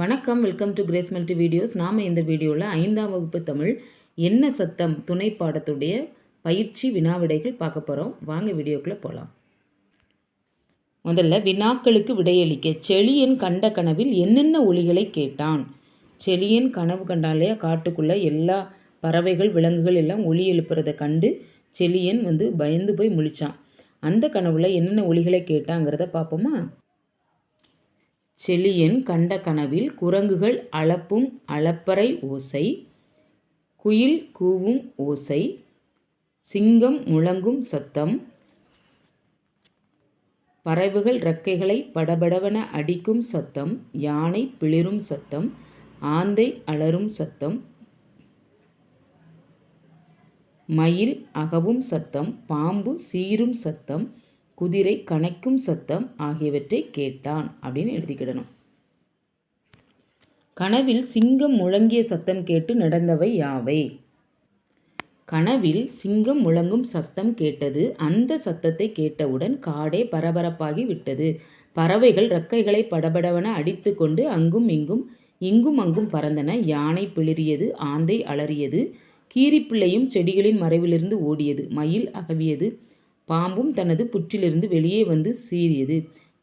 வணக்கம் welcome to Grace multi videos நாம் இந்த வீடியோவில் ஐந்தாம் வகுப்பு தமிழ் என்ன சத்தம் துணை பாடத்துடைய பயிற்சி வினாவிடைகள் பார்க்க போகிறோம் வாங்க வீடியோக்குள்ளே போகலாம் முதல்ல வினாக்களுக்கு விடையளிக்க. செளியன் கண்ட கனவில் என்னென்ன ஒளிகளை கேட்டான்? செளியன் கனவு கண்டாலே காட்டுக்குள்ளே எல்லா பறவைகள் விலங்குகள் எல்லாம் ஒளி எழுப்புறதை கண்டு செளியன் வந்து பயந்து போய் முழிச்சான். அந்த கனவில் என்னென்ன ஒளிகளை கேட்டாங்கிறத பார்ப்போமா? செழியன் கண்ட கனவில் குரங்குகள் அளப்பும் அளப்பறை ஓசை குயில் கூவும் ஓசை சிங்கம் முழங்கும் சத்தம் பறவைகள் இறக்கைகளை படபடவென அடிக்கும் சத்தம் யானை பிளிரும் சத்தம் ஆந்தை அலறும் சத்தம் மயில் அகவும் சத்தம் பாம்பு சீரும் சத்தம் குதிரை கனைக்கும் சத்தம் ஆகியவற்றை கேட்டான் அப்படின்னு எழுதிக்கிடணும். கனவில் சிங்கம் முழங்கிய சத்தம் கேட்டு நடந்தவை யாவை? கனவில் சிங்கம் முழங்கும் சத்தம் கேட்டது அந்த சத்தத்தை கேட்டவுடன் காடே பரபரப்பாகி விட்டது. பறவைகள் ரக்கைகளை படபடவென அடித்து கொண்டு அங்கும் இங்கும் இங்கும் அங்கும் பறந்தன. யானை பிளிரியது ஆந்தை அலறியது கீரிப்பிள்ளையும் செடிகளின் மறைவிலிருந்து ஓடியது. மயில் அகவியது. பாம்பும் தனது புற்றிலிருந்து வெளியே வந்து சீறியது.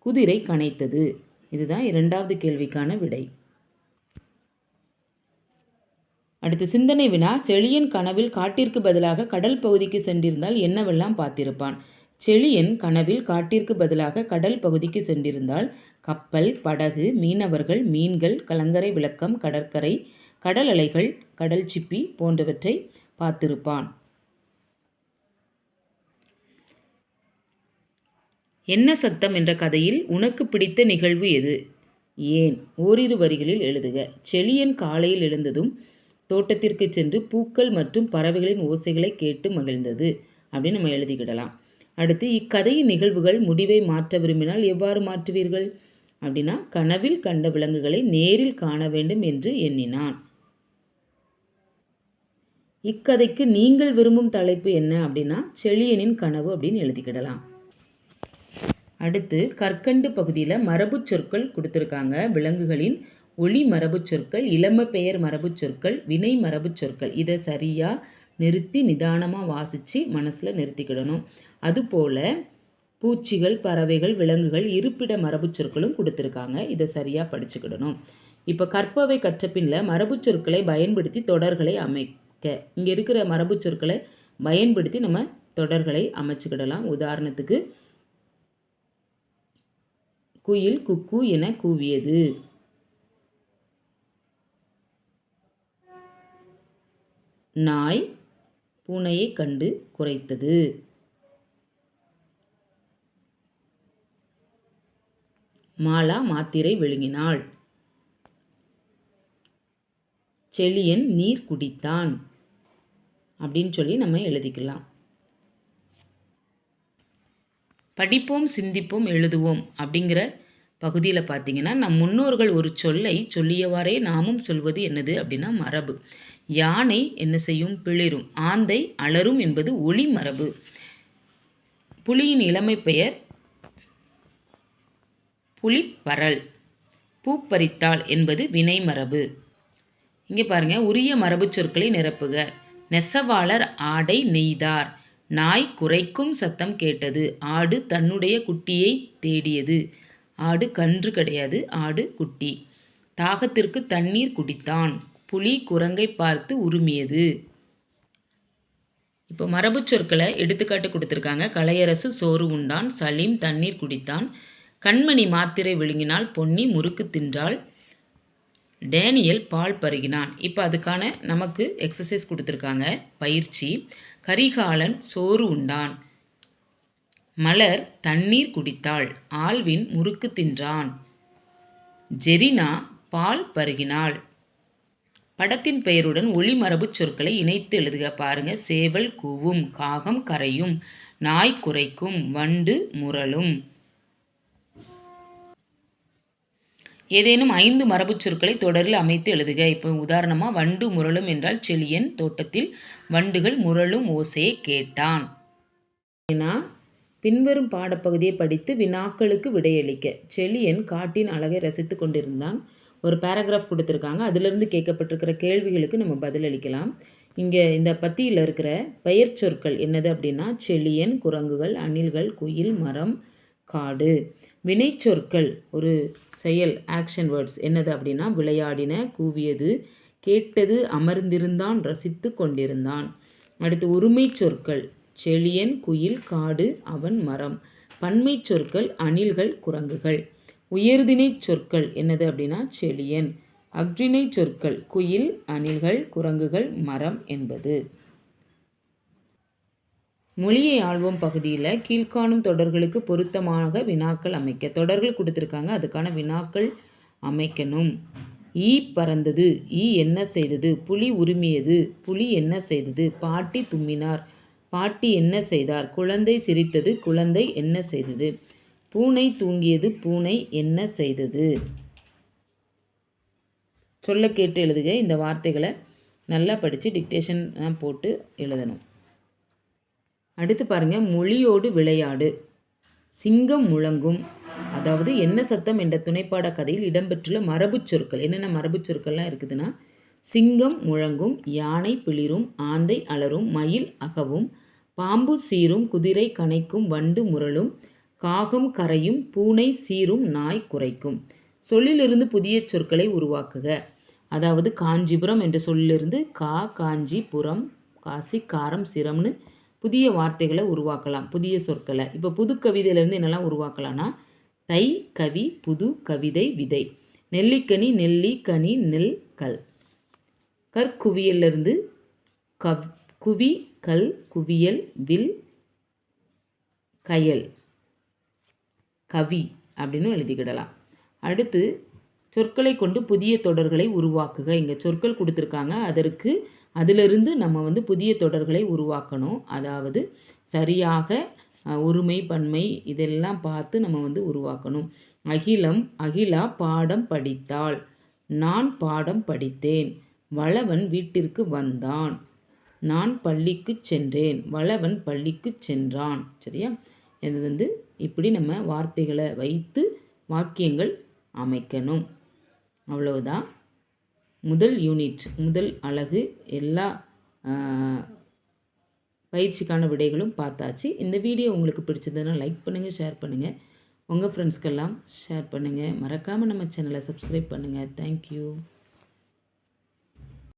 குதிரை கனைத்தது. இதுதான் இரண்டாவது கேள்விக்கான விடை. அடுத்து சிந்தனை வினா. செழியன் கனவில் காட்டிற்கு பதிலாக கடல் பகுதிக்கு சென்றிருந்தால் என்னவெல்லாம் பார்த்திருப்பான்? செழியன் கனவில் காட்டிற்கு பதிலாக கடல் பகுதிக்கு சென்றிருந்தால் கப்பல் படகு மீனவர்கள் மீன்கள் கலங்கரை விளக்கம் கடற்கரை கடல் அலைகள் கடல் சிப்பி போன்றவற்றை பார்த்திருப்பான். என்ன சத்தம் என்ற கதையில் உனக்கு பிடித்த நிகழ்வு எது? ஏன்? ஓரிரு வரிகளில் எழுதுக. செளியன் காலையில் எழுந்ததும் தோட்டத்திற்கு சென்று பூக்கள் மற்றும் பறவைகளின் ஓசைகளை கேட்டு மகிழ்ந்தது அப்படின்னு நம்ம எழுதிக்கிடலாம். அடுத்து இக்கதையின் நிகழ்வுகள் முடிவை மாற்ற விரும்பினால் எவ்வாறு மாற்றுவீர்கள்? அப்படின்னா கனவில் கண்ட விலங்குகளை நேரில் காண வேண்டும் என்று எண்ணினான். இக்கதைக்கு நீங்கள் விரும்பும் தலைப்பு என்ன அப்படின்னா செழியனின் கனவு அப்படின்னு எழுதிக்கிடலாம். அடுத்து கற்கண்டு பகுதியில் மரபு சொற்கள் கொடுத்துருக்காங்க. விலங்குகளின் ஒளி மரபு சொற்கள் இளம பெயர் மரபு சொற்கள் வினை மரபு சொற்கள். இதை சரியாக நிறுத்தி நிதானமாக வாசித்து மனசில் நிறுத்திக்கிடணும். அதுபோல் பூச்சிகள் பறவைகள் விலங்குகள் இருப்பிட மரபு சொற்களும் கொடுத்துருக்காங்க. இதை சரியாக படிச்சுக்கிடணும். இப்போ கற்பவை கற்ற பின்னில் மரபு சொற்களை பயன்படுத்தி தொடர்களை அமைக்க. இங்கே இருக்கிற மரபு சொற்களை பயன்படுத்தி நம்ம தொடர்களை அமைச்சுக்கிடலாம். உதாரணத்துக்கு குயில் குக்கு என கூவியது. நாய் பூனையை கண்டு குறைத்தது மாலா மாத்திரை விழுங்கினாள். செளியன் நீர் குடித்தான். அப்படின்னு சொல்லி நம்ம எழுதிக்கலாம். படிப்போம் சிந்திப்போம் எழுதுவோம் அப்படிங்கிற பகுதியில் பார்த்தீங்கன்னா நம் முன்னோர்கள் ஒரு சொல்லை சொல்லியவாறே நாமும் சொல்வது என்னது அப்படின்னா மரபு. யானை என்ன செய்யும்? பிளிரும். ஆந்தை அலரும் என்பது ஒளி மரபு. புலியின் இளமை பெயர் புலிப்பரல். பூப்பறித்தாள் என்பது வினை மரபு. இங்கே பாருங்கள் உரிய மரபு சொற்களை நிரப்புக. நெசவாளர் ஆடை நெய்தார். நாய் குறைக்கும் சத்தம் கேட்டது. ஆடு தன்னுடைய குட்டியை தேடியது. ஆடு கன்று கிடையாது ஆடு குட்டி. தாகத்திற்கு தண்ணீர் குடித்தான். புலி குரங்கை பார்த்து உருமியது. இப்போ மரபு சொற்களை எடுத்துக்காட்டு கொடுத்துருக்காங்க. கலையரசு சோறு உண்டான் சலீம் தண்ணீர் குடித்தான். கண்மணி மாத்திரை விழுங்கினால் பொன்னி முறுக்கு தின்றால் டேனியல் பால் பருகினான். இப்போ அதுக்கான நமக்கு எக்ஸசைஸ் கொடுத்துருக்காங்க. பயிற்சி. கரிகாலன் சோறு உண்டான். மலர் தண்ணீர் குடித்தாள் ஆல்வின் முறுக்கு தின்றான். ஜெரினா பால் பருகினாள். படத்தின் பெயருடன் ஒளிமரபுச் சொற்களை இணைத்து எழுதுக பாருங்க. சேவல் கூவும் காகம் கரையும் நாய் குறைக்கும் வண்டு முரளும். ஏதேனும் ஐந்து மரபு சொற்களை தொடரில் அமைத்து எழுதுக. இப்போ உதாரணமாக வண்டு முரளும் என்றால் செழியன் தோட்டத்தில் வண்டுகள் முரளும் ஓசையை கேட்டான். பின்வரும் பாடப்பகுதியை படித்து வினாக்களுக்கு விடையளிக்க. செழியன் காட்டின் அழகை ரசித்து கொண்டிருந்தான். ஒரு பேராகிராஃப் கொடுத்துருக்காங்க. அதிலிருந்து கேட்கப்பட்டிருக்கிற கேள்விகளுக்கு நம்ம பதிலளிக்கலாம் இங்கே இந்த பத்தியில் இருக்கிற பெயர் சொற்கள் என்னது அப்படின்னா செழியன் குரங்குகள் அணில்கள் குயில் மரம் காடு. வினைச்சொற்கள் ஒரு செயல் ஆக்ஷன் வேர்ட்ஸ் என்னது அப்படின்னா விளையாடின கூவியது கேட்டது அமர்ந்திருந்தான் ரசித்து கொண்டிருந்தான். அடுத்து ஒருமை சொற்கள் செழியன் குயில் காடு அவன் மரம். பன்மை சொற்கள் அணில்கள் குரங்குகள். உயர்தினை சொற்கள் என்னது அப்படின்னா செழியன். அக்ரிணை சொற்கள் குயில் அணில்கள் குரங்குகள் மரம் என்பது. மொழியை ஆள்வோம் பகுதியில் கீழ்காணும் தொடர்களுக்கு பொருத்தமாக வினாக்கள் அமைக்க தொடர்கள் கொடுத்துருக்காங்க. அதுக்கான வினாக்கள் அமைக்கணும். ஈ பறந்தது ஈ என்ன செய்தது புலி உரிமையது புலி என்ன செய்தது பாட்டி தும்மினார் பாட்டி என்ன செய்தார் குழந்தை சிரித்தது குழந்தை என்ன செய்தது பூனை தூங்கியது பூனை என்ன செய்தது. சொல்ல கேட்டு எழுதுக. இந்த வார்த்தைகளை நல்லா படித்து டிக்டேஷன் போட்டு எழுதணும். அடுத்து பாருங்கள் மொழியோடு விளையாடு. சிங்கம் முழங்கும். அதாவது என்ன சத்தம் என்ற துணைப்பாட கதையில் இடம்பெற்றுள்ள மரபுச் சொற்கள். என்னென்ன மரபுச் சொற்கள்லாம் இருக்குதுன்னா சிங்கம் முழங்கும் யானை பிளிரும் ஆந்தை அலரும் மயில் அகவும் பாம்பு சீரும் குதிரை கனைக்கும் வண்டு முரளும் காகம் கரையும் பூனை சீரும் நாய் குறைக்கும் சொல்லிலிருந்து புதிய சொற்களை உருவாக்குக. அதாவது காஞ்சிபுரம் என்ற சொல்லிலிருந்து கா காஞ்சிபுரம் காசி காரம் சிரம்னு புதிய வார்த்தைகளை உருவாக்கலாம் புதிய சொற்களை. இப்போ புது கவிதையிலேருந்து என்னெல்லாம் உருவாக்கலாம்னா தை கவி புது கவிதை விதை. நெல்லிக்கனி நெல்லி கனி நெல் கல். கற்குவியலிருந்து கவ் குவி கல் குவியல் வில் கயல். கவி அப்படின்னு எழுதிக்கிடலாம். அடுத்து சொற்களை கொண்டு புதிய தொடர்களை உருவாக்குக. இங்கே சொற்கள் கொடுத்துருக்காங்க. அதற்கு அதிலிருந்து நம்ம வந்து புதிய தொடர்களை உருவாக்கணும். அதாவது சரியாக உரிமை பன்மை இதெல்லாம் பார்த்து நம்ம வந்து உருவாக்கணும். அகிலம் அகிலா பாடம் படித்தாள். நான் பாடம் படித்தேன். வளவன் வீட்டிற்கு வந்தான். நான் பள்ளிக்கு சென்றேன். வளவன் பள்ளிக்கு சென்றான். சரியா? இது வந்து இப்படி நம்ம வார்த்தைகளை வைத்து வாக்கியங்கள் அமைக்கணும். அவ்வளவுதான். முதல் யூனிட் முதல் அழகு எல்லா பயிற்சிக்கான விடைகளும் பார்த்தாச்சு. இந்த வீடியோ உங்களுக்கு பிடிச்சதுன்னா லைக் பண்ணுங்கள் ஷேர் பண்ணுங்கள் உங்கள் ஃப்ரெண்ட்ஸ்க்கெல்லாம் ஷேர் பண்ணுங்கள் மறக்காமல் நம்ம சேனலை சப்ஸ்கிரைப் பண்ணுங்கள் தேங்க்யூ